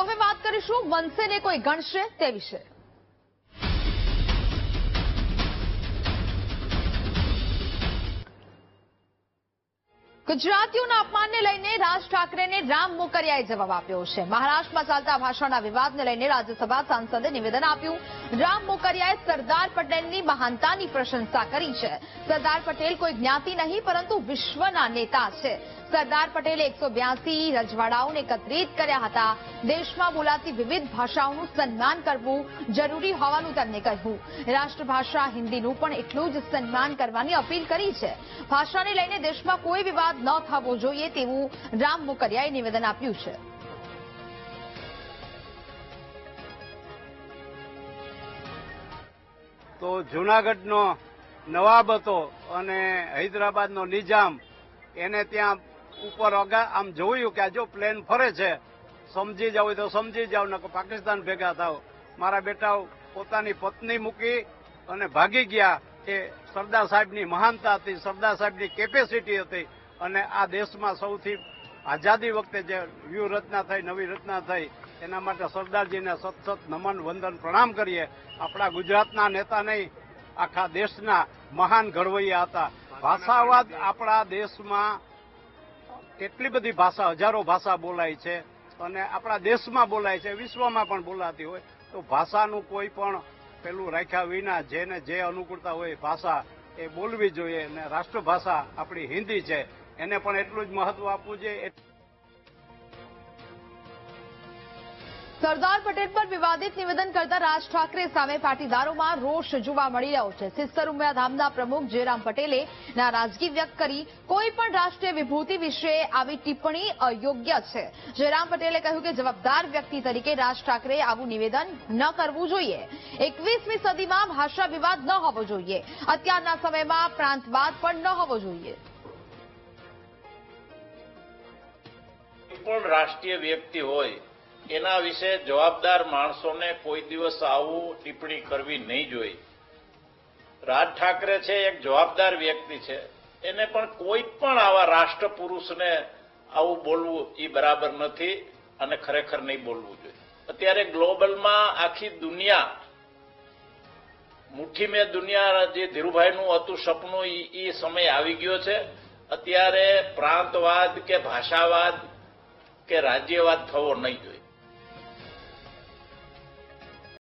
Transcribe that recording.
તો હવે વાત કરીશું મનસેને કોઈ ગણશે તે વિશે. ગુજરાતીઓના અપમાનને લઈને રાજ ઠાકરેને રામ મોકરિયાએ જવાબ આપ્યો છે. મહારાષ્ટ્રમાં ચાલતા ભાષાના વિવાદને લઈને રાજ્યસભા સાંસદે નિવેદન આપ્યું. રામ મોકરિયાએ સરદાર પટેલની મહાનતાની પ્રશંસા કરી છે. સરદાર પટેલ કોઈ જ્ઞાતિ નહીં, પરંતુ વિશ્વના નેતા છે. સરદાર પટેલે એકસો બ્યાસી રજવાડાઓને એકત્રિત કર્યા હતા. દેશમાં બોલાતી વિવિધ ભાષાઓનું સન્માન કરવું જરૂરી હોવાનું તેમણે કહ્યું. રાષ્ટ્રભાષા હિન્દીનું પણ એટલું જ સન્માન કરવાની અપીલ કરી છે. ભાષાને લઈને દેશમાં કોઈ વિવાદ ન થવો જોઈએ તેવું રામ મોકરિયાએ નિવેદન આપ્યું છે. તો જૂનાગઢનો નવાબ હતો અને હૈદરાબાદનો નિજામ, એને ત્યાં ઉપર આમ જોયું કે આ જો પ્લેન ફરે છે, સમજી જાવ તો સમજી જાવ ન પાકિસ્તાન ભેગા થાવ. મારા બેટાઓ પોતાની પત્ની મૂકી અને ભાગી ગયા એ સરદાર સાહેબની મહાનતા હતી, સરદાર સાહેબની કેપેસિટી હતી. અને આ દેશમાં સૌથી આઝાદી વખતે જે વ્યૂહરચના થઈ, નવી રચના થઈ, એના માટે સરદારજીને સત સત નમન, વંદન, પ્રણામ કરીએ. આપણા ગુજરાતના નેતા નહીં, આખા દેશના મહાન ઘડવૈયા હતા. ભાષાવાદ આપણા દેશમાં કેટલી બધી ભાષા, હજારો ભાષા બોલાય છે અને આપણા દેશમાં બોલાય છે, વિશ્વમાં પણ બોલાતી હોય. તો ભાષાનું કોઈ પણ પેલું રાખ્યા વિના જેને જે અનુકૂળતા હોય ભાષા એ બોલવી જોઈએ. અને રાષ્ટ્રભાષા આપણી હિન્દી છે. એને પણ એટલું જ મહત્વ આપવું જોઈએ સરદાર પટેલ પર વિવાદિત નિવેદન કરતા રાજ ઠાકરે સામે પાટીદારોમાં રોષ જોવા મળી રહ્યો છે. સિસ્ટર ઉમિયા પ્રમુખ જયરામ પટેલે નારાજગી વ્યક્ત કરી કોઈ પણ રાષ્ટ્રીય વિભૂતિ વિશે આવી ટિપ્પણી અયોગ્ય છે. જયરામ પટેલે કહ્યું કે જવાબદાર વ્યક્તિ તરીકે રાજ ઠાકરે આવું નિવેદન ન કરવું જોઈએ. એકવીસમી સદીમાં ભાષા વિવાદ ન હોવો જોઈએ. અત્યારના સમયમાં પ્રાંતવાદ પણ ન હોવો જોઈએ. પણ રાષ્ટ્રીય વ્યક્તિ હોય, એના વિશે જવાબદાર માણસોને કોઈ દિવસ આવું ટિપ્પણી કરવી નહીં જોઈએ. રાજ ઠાકરે છે, એક જવાબદાર વ્યક્તિ છે, એને પણ કોઈ પણ આવા રાષ્ટ્ર પુરુષને આવું બોલવું એ બરાબર નથી અને ખરેખર નહીં બોલવું જોઈએ. અત્યારે ગ્લોબલમાં આખી દુનિયા મુઠ્ઠી મેં દુનિયા જે ધીરુભાઈનું હતું સપનું એ સમય આવી ગયો છે. અત્યારે પ્રાંતવાદ કે ભાષાવાદ કે રાજ્યવાદ થવો નહીં જોઈએ.